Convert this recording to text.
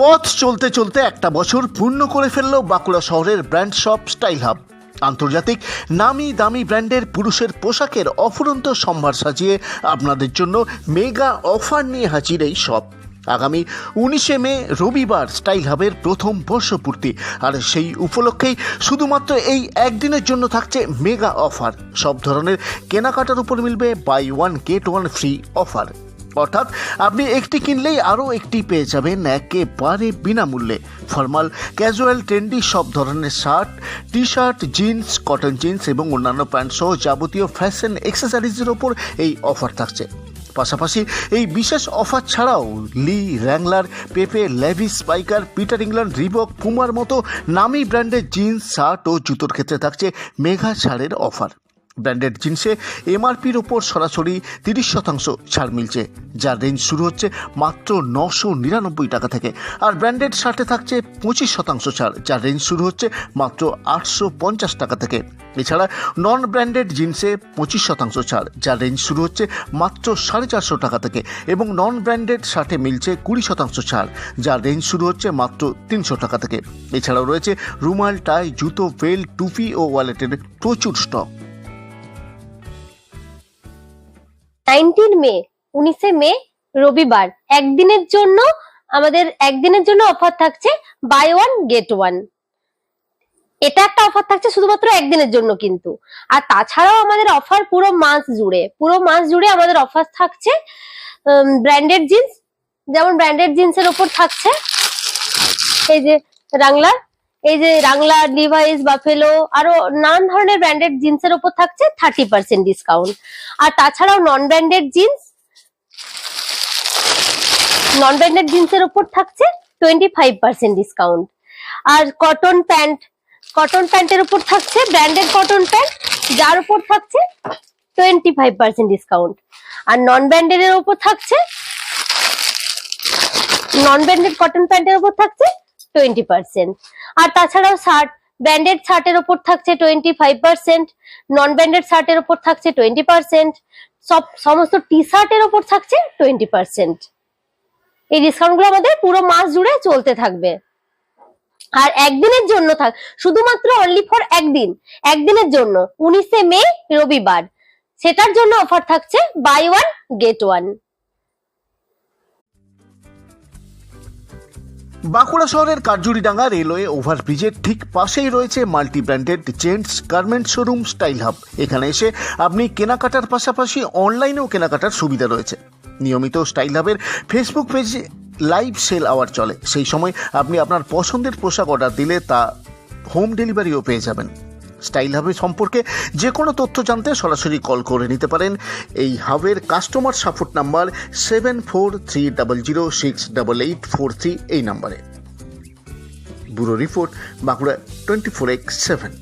পথ চলতে চলতে একটা বছর পূর্ণ করে ফেলল বাঁকুড়া শহরের ব্র্যান্ড শপ স্টাইল হাব। আন্তর্জাতিক নামি দামি ব্র্যান্ডের পুরুষের পোশাকের অফুরন্ত সম্ভার সাজিয়ে আপনাদের জন্য মেগা অফার নিয়ে হাজির এই শপ। আগামী উনিশে মে রবিবার স্টাইল হাবের প্রথম বর্ষপূর্তি, আর সেই উপলক্ষেই শুধুমাত্র এই একদিনের জন্য থাকছে মেগা অফার। সব ধরনের কেনাকাটার উপর মিলবে buy one, get one free offer. অর্থাৎ আপনি একটি কিনলেই আরও একটি পেয়ে যাবেন একেবারে বিনামূল্যে। ফর্মাল ক্যাজুয়াল ট্রেন্ডি সব ধরনের shirt T-shirt jeans cotton jeans এবং অন্যান্য প্যান্ট সহ যাবতীয় ফ্যাশন এক্সেসরিজের ওপর এই অফার থাকছে। পাশাপাশি এই বিশেষ অফার ছাড়াও Lee Wrangler Pepe Levi's Spykar Peter England Reebok পুমার মতো নামি ব্র্যান্ডের জিন্স শার্ট ও জুতোর ক্ষেত্রে থাকছে মেঘা ছাড়ের অফার। ব্র্যান্ডেড জিন্সে এমআরপির ওপর সরাসরি তিরিশ শতাংশ ছাড় মিলছে, যার রেঞ্জ শুরু হচ্ছে মাত্র নশো নিরানব্বই টাকা থেকে। আর ব্র্যান্ডেড শার্টে থাকছে পঁচিশ শতাংশ ছাড়, যার রেঞ্জ শুরু হচ্ছে মাত্র আটশো পঞ্চাশ টাকা থেকে। এছাড়া নন ব্র্যান্ডেড জিন্সে পঁচিশ শতাংশ ছাড়, যার রেঞ্জ শুরু হচ্ছে মাত্র সাড়ে চারশো টাকা থেকে এবং নন ব্র্যান্ডেড শার্টে মিলছে কুড়ি শতাংশ ছাড়, যার রেঞ্জ শুরু হচ্ছে মাত্র তিনশো টাকা থেকে। এছাড়াও রয়েছে রুমাল, টাই, জুতো, বেল্ট, টুপি ও ওয়ালেটের প্রচুর স্টক নাইনটিন মে, উনিশে মে, রবিবার। একদিনের জন্য আমাদের, একদিনের জন্য অফার থাকছে বাই ওয়ান গেট ওয়ান এটা একটা অফার থাকছে শুধুমাত্র একদিনের জন্য কিন্তু। আর তাছাড়াও আমাদের অফার পুরো মাস জুড়ে, পুরো মাস জুড়ে আমাদের অফার থাকছে ব্র্যান্ডেড জিন্স যেমন ব্র্যান্ডেড জিন্সের উপর থাকছে, এই যে রাংলার এই যে রাংলা ডিভাইস বাফেলো আরও নানান ধরনের ব্র্যান্ডেড জিন্সের উপর থাকছে থার্টি পার্সেন্ট ডিসকাউন্ট আর তাছাড়াও non branded jeans non branded জিন্সের উপর থাকছে টোয়েন্টি ফাইভ পার্সেন্ট ডিসকাউন্ট আর কটন প্যান্ট কটন প্যান্টের উপর থাকছে ব্র্যান্ডেড কটন প্যান্ট যার উপর থাকছে টোয়েন্টি ফাইভ পার্সেন্ট ডিসকাউন্ট আর নন ব্র্যান্ডেড এর উপর থাকছে নন ব্র্যান্ডেড কটন প্যান্টের উপর থাকছে টোয়েন্টি পার্সেন্ট আর তাছাড়াও শার্ট ব্র্যান্ডেড শার্টের উপর থাকছে twenty five percent non branded শার্টের উপর থাকছে টোয়েন্টি পার্সেন্ট সব, সমস্ত টি শার্টের উপর থাকছে টোয়েন্টি পার্সেন্ট এই ডিসকাউন্টগুলো আমাদের পুরো মাস জুড়ে চলতে থাকবে। আর একদিনের জন্য থাক, শুধুমাত্র অনলি ফর একদিন, একদিনের জন্য, উনিশে মে রবিবার। সেটার জন্য অফার থাকছে buy one get one Bankura শহরের কার্জুরিডাঙ্গা রেলওয়ে ওভারব্রিজের ঠিক পাশেই রয়েছে multi branded gents garment showroom style hub. এখানে এসে আপনি কেনাকাটার পাশাপাশি অনলাইনেও কেনাকাটার সুবিধা রয়েছে। নিয়মিত স্টাইল হাবের ফেসবুক পেজে লাইভ সেল আওয়ার চলে। সেই সময় আপনি আপনার পছন্দের পোশাক অর্ডার দিলে তা হোম ডেলিভারিও পেয়ে যাবেন। স্টাইল হাবের সম্পর্কে যে কোনো তথ্য জানতে সরাসরি কল করে নিতে পারেন। এই হাবের customer support number seven four three double zero six double eight four three এই নাম্বারে। Bureau report Bankura twenty four X seven